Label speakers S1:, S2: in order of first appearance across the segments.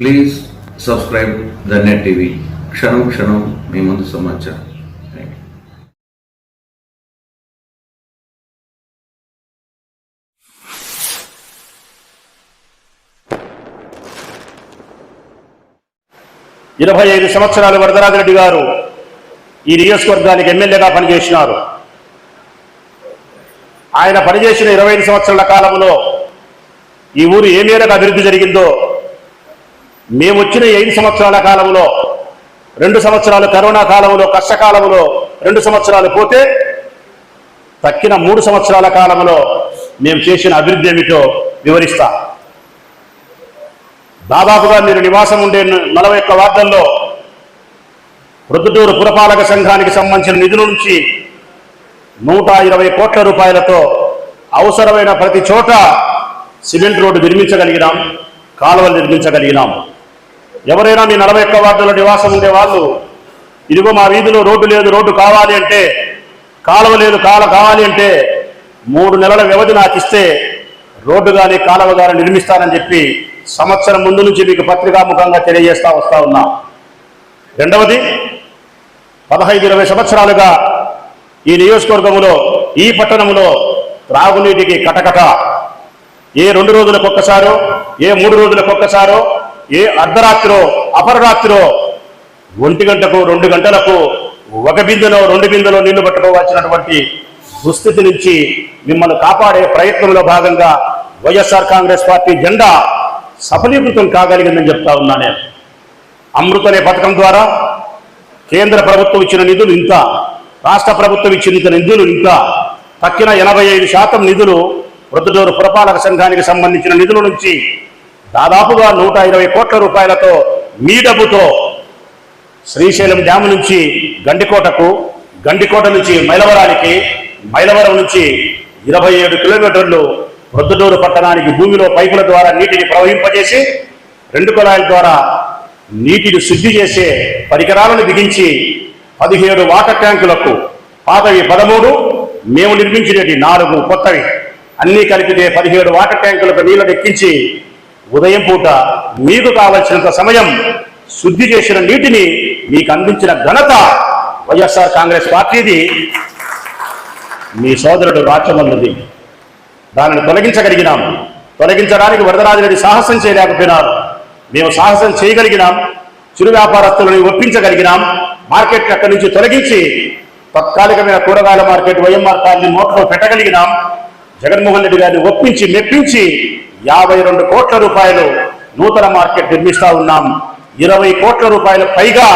S1: Please subscribe the net TV క్షణం క్షణం మీ ముందు సమాచారం.
S2: ఇరవై ఐదు సంవత్సరాలు వరదరాజరెడ్డి గారు ఈ నియోజకవర్గానికి ఎమ్మెల్యేగా పనిచేసినారు. ఆయన పనిచేసిన ఇరవై ఐదు సంవత్సరాల కాలంలో ఈ ఊరు ఏ మేరకు అభివృద్ధి జరిగిందో మేము వచ్చిన ఐదు సంవత్సరాల కాలంలో రెండు సంవత్సరాలు కరోనా కాలంలో కష్టకాలంలో రెండు సంవత్సరాలు పోతే తక్కిన మూడు సంవత్సరాల కాలంలో మేము చేసిన అభివృద్ధి ఏమిటో వివరిస్తా. దాదాపుగా మీరు నివాసం ఉండే నలభై ఒక్క వార్డుల్లో ప్రొద్దుటూరు పురపాలక సంఘానికి సంబంధించిన నిధుల నుంచి నూట ఇరవై కోట్ల రూపాయలతో అవసరమైన ప్రతి చోట సిమెంట్ రోడ్డు నిర్మించగలిగినాం కాలువలు నిర్మించగలిగినాం. ఎవరైనా మీ నలభై ఒక్క వార్డులో నివాసం ఉండే వాళ్ళు ఇదిగో మా వీధిలో రోడ్డు లేదు రోడ్డు కావాలి అంటే కాలువ లేదు కాల కావాలి అంటే మూడు నెలల వ్యవధి నాకు ఇస్తే రోడ్డు కానీ కాలువ కానీ నిర్మిస్తానని చెప్పి సంవత్సరం ముందు నుంచి మీకు పత్రికాముఖంగా తెలియజేస్తా వస్తా ఉన్నా. రెండవది పదహైదు ఇరవై సంవత్సరాలుగా ఈ నియోజకవర్గంలో ఈ పట్టణంలో త్రాగునీటికి కటకట. ఏ రెండు రోజులకు ఒక్కసారో ఏ మూడు రోజులకు ఒక్కసారో ఏ అర్ధరాత్రో అపరరాత్రో ఒంటి గంటకు రెండు గంటలకు ఒక బిందెలో రెండు బిందెలో నీళ్ళు పట్టుకోవాల్సినటువంటి దుస్థితి నుంచి మిమ్మల్ని కాపాడే ప్రయత్నంలో భాగంగా వైఎస్ఆర్ కాంగ్రెస్ పార్టీ జెండా సఫలీకృతం కాగలిగిందని చెప్తా ఉన్నా నేను. అమృత అనే పథకం ద్వారా కేంద్ర ప్రభుత్వం ఇచ్చిన నిధులు ఇంత రాష్ట్ర ప్రభుత్వం ఇచ్చిన నిధులు ఇంత తక్కిన ఎనభై ఐదు శాతం నిధులు ప్రొద్దుటూరు పురపాలక సంఘానికి సంబంధించిన నిధుల నుంచి దాదాపుగా నూట ఇరవై కోట్ల రూపాయలతో మీ డబ్బుతో శ్రీశైలం డ్యాము నుంచి గండికోటకు గండికోట నుంచి మైలవరానికి మైలవరం నుంచి ఇరవై ఏడు కిలోమీటర్లు ప్రొద్దుటూరు పట్టణానికి భూమిలో పైపుల ద్వారా నీటిని ప్రవహింపజేసి రెండు కుళాయిల ద్వారా నీటిని శుద్ధి చేసే పరికరాలను బిగించి పదిహేడు వాటర్ ట్యాంకులకు పాతవి పదమూడు మేము నిర్మించినవి నాలుగు కొత్తవి. అన్నీ కలిపితే పదిహేడు వాటర్ ట్యాంకులకు నీళ్ళను ఎక్కించి ఉదయం పూట మీకు కావలసినంత సమయం శుద్ధి చేసిన నీటిని మీకు అందించిన ఘనత వైఎస్ఆర్ కాంగ్రెస్ పార్టీది. మీ సోదరుడు రాచమల్లుది. దానిని తొలగించగలిగినాం. తొలగించడానికి వరదరాజురెడ్డి సాహసం చేయలేకపోయినారు. మేము సాహసం చేయగలిగినాం. చిరు వ్యాపారస్తులను ఒప్పించగలిగినాం. మార్కెట్ అక్కడి నుంచి తొలగించి తాత్కాలికమైన కూరగాయల మార్కెట్ వైఎంఆర్ కాలనీ నోట్లో పెట్టగలిగినాం. జగన్మోహన్ రెడ్డి గారిని ఒప్పించి మెప్పించి యాభై రెండు కోట్ల రూపాయలు నూతన మార్కెట్ నిర్మిస్తూ ఉన్నాం. ఇరవై కోట్ల రూపాయల పైగా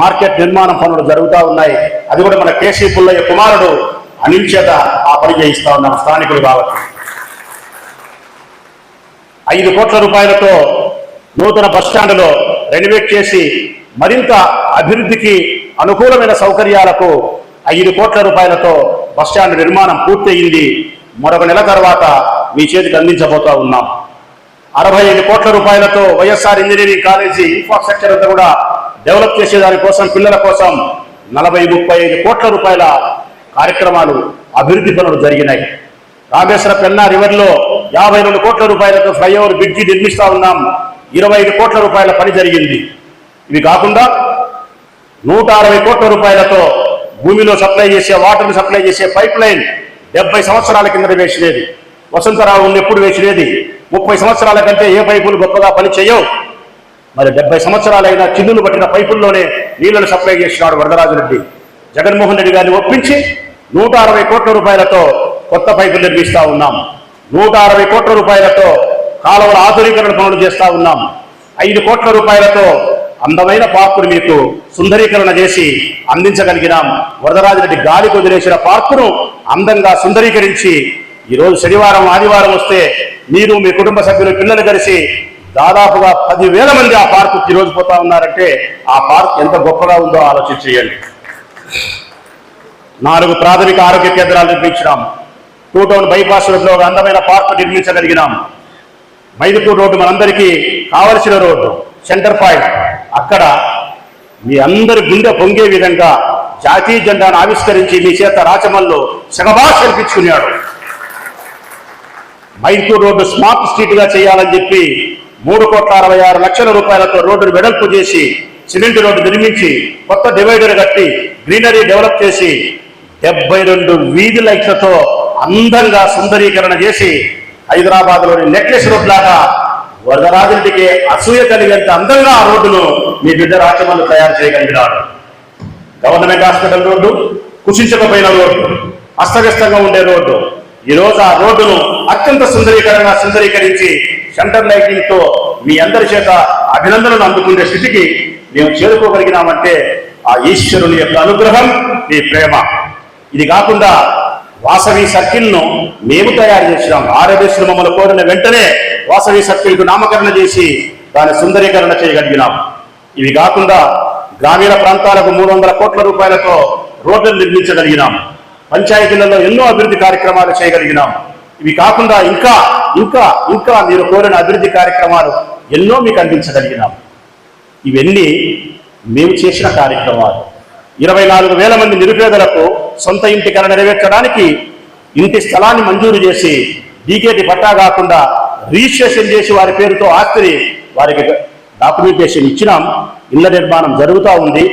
S2: మార్కెట్ నిర్మాణం పనులు జరుగుతూ ఉన్నాయి. అది కూడా మన కేసీ పుల్లయ్య కుమారుడు అనిల్ చేత ఆ పని చేయిస్తూ ఉన్నాం స్థానికులు కాబట్టి. ఐదు కోట్ల రూపాయలతో నూతన బస్టాండ్లో రెనోవేట్ చేసి మరింత అభివృద్ధికి అనుకూలమైన సౌకర్యాలకు ఐదు కోట్ల రూపాయలతో బస్టాండ్ నిర్మాణం పూర్తయింది. మరొక నెల తర్వాత మీ చేతికి అందించబోతా ఉన్నాం. అరవై ఐదు కోట్ల రూపాయలతో వైఎస్ఆర్ ఇంజనీరింగ్ కాలేజీ ఇన్ఫ్రాస్ట్రక్చర్ అంతా కూడా డెవలప్ చేసే దాని కోసం పిల్లల కోసం నలభై ముప్పై ఐదు కోట్ల రూపాయల కార్యక్రమాలు అభివృద్ధి పనులు జరిగినాయి. రామేశ్వర పెన్నా రివర్లో యాభై రెండు కోట్ల రూపాయలతో ఫ్లైఓవర్ బ్రిడ్జి నిర్మిస్తా ఉన్నాం. ఇరవై ఐదు కోట్ల రూపాయల పని జరిగింది. ఇవి కాకుండా నూట అరవై కోట్ల రూపాయలతో భూమిలో సప్లై చేసే వాటర్ని సప్లై చేసే పైప్ లైన్ డెబ్బై సంవత్సరాల కింద వేసినది. వసంతరావు ఎప్పుడు వేసినది? ముప్పై సంవత్సరాల కంటే ఏ పైపులు గొప్పగా పని చేయవు మరి డెబ్బై సంవత్సరాలైన చిన్నులు పట్టిన పైపుల్లోనే నీళ్ళను సప్లై చేసినాడు వరదరాజు రెడ్డి. జగన్మోహన్ రెడ్డి గారిని ఒప్పించి నూట అరవై కోట్ల రూపాయలతో కొత్త పైపులు నిర్మిస్తూ ఉన్నాం. నూట అరవై కోట్ల రూపాయలతో కాలువల ఆధునీకరణ పనులు చేస్తూ ఉన్నాం. ఐదు కోట్ల రూపాయలతో అందమైన పార్కును మీకు సుందరీకరణ చేసి అందించగలిగినాం. వరదరాజు రెడ్డి గాలికి వదిలేసిన పార్కును అందంగా సుందరీకరించి ఈరోజు శనివారం ఆదివారం వస్తే మీరు మీ కుటుంబ సభ్యులు పిల్లలు కలిసి దాదాపుగా పదివేల మంది ఆ పార్కు ఈరోజు పోతా ఉన్నారంటే ఆ పార్క్ ఎంత గొప్పగా ఉందో ఆలోచన చేయండి. నాలుగు ప్రాథమిక ఆరోగ్య కేంద్రాలు నిర్మించినాం. టూ టౌన్ బైపాస్ రోడ్లో ఒక అందమైన పార్క్ నిర్మించగలిగినాం. మైదుపూర్ రోడ్డు మనందరికీ కావలసిన రోడ్డు సెంటర్ పాయింట్. అక్కడ మీ అందరి గుండె పొంగే విధంగా జాతీయ జెండాను ఆవిష్కరించి మీ చేత రాచమల్లు శగభాష్ అనిపించుకున్నాడు. మైసూర్ రోడ్డు స్మార్ట్ స్ట్రీట్గా చేయాలని చెప్పి మూడు కోట్ల అరవై ఆరు లక్షల రూపాయలతో రోడ్డును వెడల్పు చేసి సిమెంట్ రోడ్డు నిర్మించి కొత్త డివైడర్ కట్టి గ్రీనరీ డెవలప్ చేసి డెబ్బై రెండు వీధి లైట్లతో అందంగా సుందరీకరణ చేసి హైదరాబాద్లోని నెక్లెస్ రోడ్ లాగా వరదరాజుడికి అసూయ కలిగేంత అందంగా ఆ రోడ్డును మీ బిడ్డ రాచమల్లు తయారు చేయగలిగినాడు. గవర్నమెంట్ హాస్పిటల్ రోడ్డు కుషించకపోయిన రోడ్డు అస్తవ్యస్తంగా ఉండే రోడ్డు ఈ రోజు ఆ రోడ్డును అత్యంత సుందరీకరంగా సుందరీకరించి సెంటర్ లైటింగ్తో మీ అందరి చేత అభినందనలు అందుకునే స్థితికి మేము చేరుకోగలిగినామంటే ఆ ఈశ్వరుని యొక్క అనుగ్రహం మీ ప్రేమ. ఇది కాకుండా వాసవి సర్కిల్ను మేము తయారు చేసినాం. ఆర్యవేశ్వరు మమ్మల్ని కోరిన వెంటనే వాసవి సర్కిల్కు నామకరణ చేసి దాని సుందరీకరణ చేయగలిగినాం. ఇవి కాకుండా గ్రామీణ ప్రాంతాలకు మూడు వందల కోట్ల రూపాయలతో రోడ్లు నిర్మించగలిగినాం. పంచాయతీలలో ఎన్నో అభివృద్ధి కార్యక్రమాలు చేయగలిగినాం. ఇవి కాకుండా ఇంకా ఇంకా ఇంకా మీరు కోరిన అభివృద్ధి కార్యక్రమాలు ఎన్నో మీకు అందించగలిగినాం. ఇవన్నీ మేము చేసిన కార్యక్రమాలు. ఇరవై నాలుగు వేల మంది నిరుపేదలకు సొంత ఇంటి కళ నెరవేర్చడానికి ఇంటి స్థలాన్ని మంజూరు చేసి డీకేటి పట్టా కాకుండా రిజిస్ట్రేషన్ చేసి వారి పేరుతో ఆస్తిని వారికి డాక్యుమెంటేషన్ ఇచ్చినాం. ఇళ్ళ నిర్మాణం జరుగుతూ ఉంది.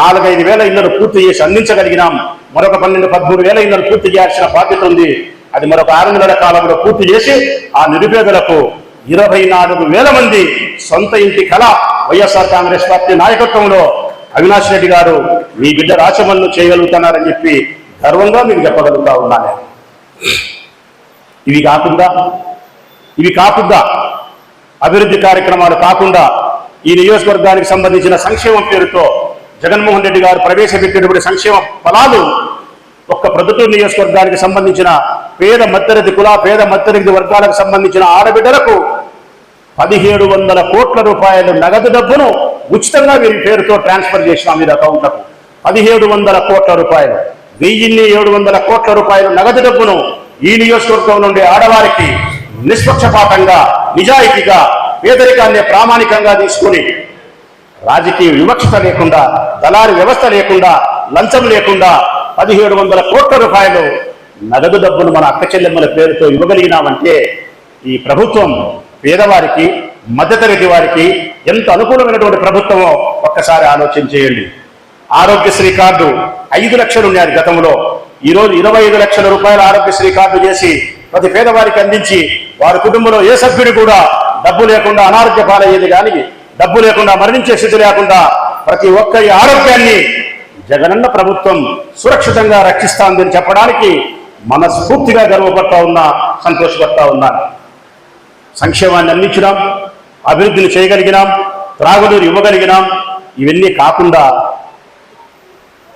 S2: నాలుగైదు వేల ఇళ్ళను పూర్తి చేసి అందించగలిగినాం. మరొక పన్నెండు పదమూడు వేల ఇళ్ళను పూర్తి చేయాల్సిన బాధ్యత ఉంది. అది మరొక ఆరు నెలల కాలంలో పూర్తి చేసి ఆ నిరుపేదలకు ఇరవై నాలుగు వేల మంది సొంత ఇంటి కళ వైఎస్ఆర్ కాంగ్రెస్ పార్టీ నాయకత్వంలో అవినాష్ రెడ్డి గారు మీ బిడ్డ రాచమల్లు చేయగలుగుతున్నారని చెప్పి గర్వంగా మీకు చెప్పగలుగుతా ఉన్నాను. ఇవి కాకుండా ఇవి కాకుండా అభివృద్ధి కార్యక్రమాలు కాకుండా ఈ నియోజకవర్గానికి సంబంధించిన సంక్షేమం పేరుతో జగన్మోహన్ రెడ్డి గారు ప్రవేశపెట్టినటువంటి సంక్షేమ ఫలాలు ఒక్క ప్రభుత్వ నియోజకవర్గానికి సంబంధించిన పేద మధ్యతరగతి కుల పేద మధ్యతరగతి వర్గాలకు సంబంధించిన ఆడబిడ్డలకు పదిహేడు వందల కోట్ల రూపాయలు నగదు డబ్బును ఉచితంగా వీరి పేరుతో ట్రాన్స్ఫర్ చేసిన వీరి అకౌంట్లకు పదిహేడు వందల కోట్ల రూపాయలు వెయ్యిన్ని ఏడు వందల కోట్ల రూపాయలు నగదు డబ్బును ఈ నియోజకవర్గం నుండి ఆడవారికి నిష్పక్షపాతంగా నిజాయితీగా పేదరికాన్ని ప్రామాణికంగా తీసుకుని రాజకీయ వివక్షత లేకుండా దళారి వ్యవస్థ లేకుండా లంచం లేకుండా పదిహేడు వందల కోట్ల రూపాయలు నగదు డబ్బును మన అక్క చెల్లెమ్మల పేరుతో ఇవ్వగలిగినామంటే ఈ ప్రభుత్వం పేదవారికి మధ్యతరగతి వారికి ఎంత అనుకూలమైనటువంటి ప్రభుత్వమో ఒక్కసారి ఆలోచన చేయండి. ఆరోగ్యశ్రీ కార్డు ఐదు లక్షలు ఉన్నాయి గతంలో. ఈరోజు ఇరవై ఐదు లక్షల రూపాయల ఆరోగ్యశ్రీ కార్డు చేసి ప్రతి పేదవారికి అందించి వారి కుటుంబంలో ఏ సభ్యుడు కూడా డబ్బు లేకుండా అనారోగ్య పాలయ్యేది కానీ డబ్బు లేకుండా మరణించే స్థితి లేకుండా ప్రతి ఒక్కరి ఆరోగ్యాన్ని జగనన్న ప్రభుత్వం సురక్షితంగా రక్షిస్తాందని చెప్పడానికి మనస్ఫూర్తిగా గర్వపడతా ఉన్నా సంతోషపడతా ఉన్నాను సంక్షేమాన్ని అందించినాం అభివృద్ధిని చేయగలిగినాం త్రాగునీరు ఇవ్వగలిగినాం. ఇవన్నీ కాకుండా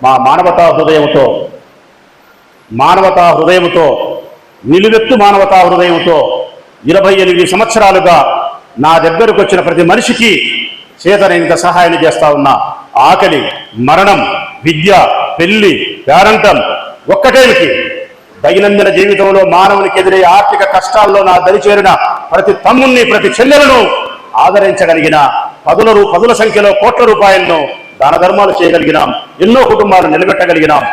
S2: మా మానవతా హృదయంతో మానవతా హృదయంతో నిలువెత్తు మానవతా హృదయంతో ఇరవై ఎనిమిది సంవత్సరాలుగా నా దగ్గరకు వచ్చిన ప్రతి మనిషికి చేతనైనంత సహాయం చేస్తా ఉన్నా ఆకలి మరణం విద్య పెళ్ళి పేరంటం ఒక్కటేమిటి? దైనందిన జీవితంలో మానవునికి ఎదురయ్యే ఆర్థిక కష్టాల్లో నా దరిచేరిన ప్రతి తమ్ముణ్ణి ప్రతి చెల్లెలను ఆదరించగలిగిన పదుల రూ- పదుల సంఖ్యలో కోట్ల రూపాయలను దాన ధర్మాలు చేయగలిగినాం ఎన్నో కుటుంబాలు నిలబెట్టగలిగినాం.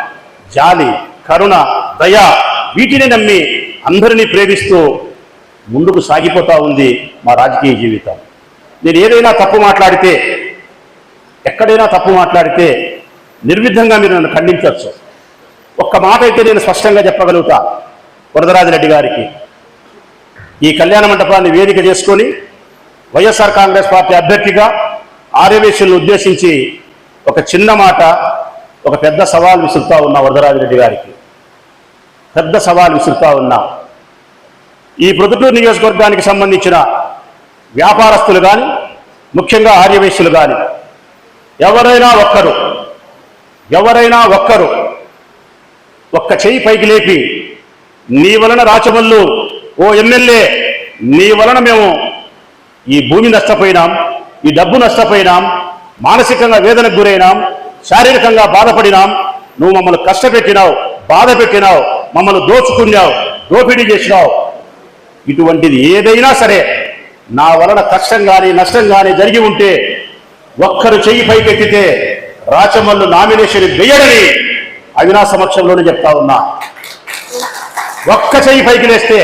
S2: జాలి కరుణ దయ వీటిని నమ్మి అందరినీ ప్రేమిస్తూ ముందుకు సాగిపోతూ ఉంది మా రాజకీయ జీవితం. నేను ఏదైనా తప్పు మాట్లాడితే ఎక్కడైనా తప్పు మాట్లాడితే నిర్విధంగా మీరు నన్ను ఖండించవచ్చు. ఒక్క మాట అయితే నేను స్పష్టంగా చెప్పగలుగుతా వరదరాజరెడ్డి గారికి. ఈ కళ్యాణ మండపాన్ని వేదిక చేసుకొని వైఎస్ఆర్ కాంగ్రెస్ పార్టీ అభ్యర్థిగా ఆర్యవేశ్యులను ఉద్దేశించి ఒక చిన్న మాట ఒక పెద్ద సవాల్ విసురుతా ఉన్నా వరదరాజరెడ్డి గారికి. పెద్ద సవాల్ విసురుతా ఉన్నా ఈ ప్రొద్దుటూరు నియోజకవర్గానికి సంబంధించిన వ్యాపారస్తులు కానీ ముఖ్యంగా ఆర్యవేశ్యులు కానీ ఎవరైనా ఒక్కరు ఎవరైనా ఒక్కరు ఒక్క చెయ్యి పైకి లేపి నీ వలన రాచమల్లు ఓ ఎమ్మెల్యే నీ వలన మేము ఈ భూమి నష్టపోయినాం ఈ డబ్బు నష్టపోయినాం మానసికంగా వేదనకు గురైనాం శారీరకంగా బాధపడినాం నువ్వు మమ్మల్ని కష్టపెట్టినావు బాధ పెట్టినావు మమ్మల్ని దోచుకున్నావు దోపిడీ చేసినావు ఇటువంటిది ఏదైనా సరే నా వలన కష్టం కానీ నష్టం కానీ జరిగి ఉంటే ఒక్కరు చెయ్యి పైకెత్తితే రాచమల్లు నామినేషన్ వేయడని అవినా సమక్షంలోనే చెప్తా ఉన్నా. ఒక్క చెయ్యి పైకి లేస్తే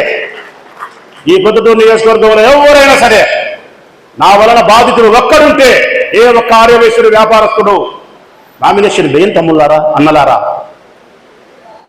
S2: ఈ పొద్దుటూరు నియోజకవర్గంలో ఎవరైనా సరే నా వలన బాధితుడు ఒక్కరుంటే ఏ ఒక్క ఆర్యవేశ్వరి వ్యాపారస్తుడు నామినేషన్ వేయం తమ్ముళ్ళారా అన్నలారా?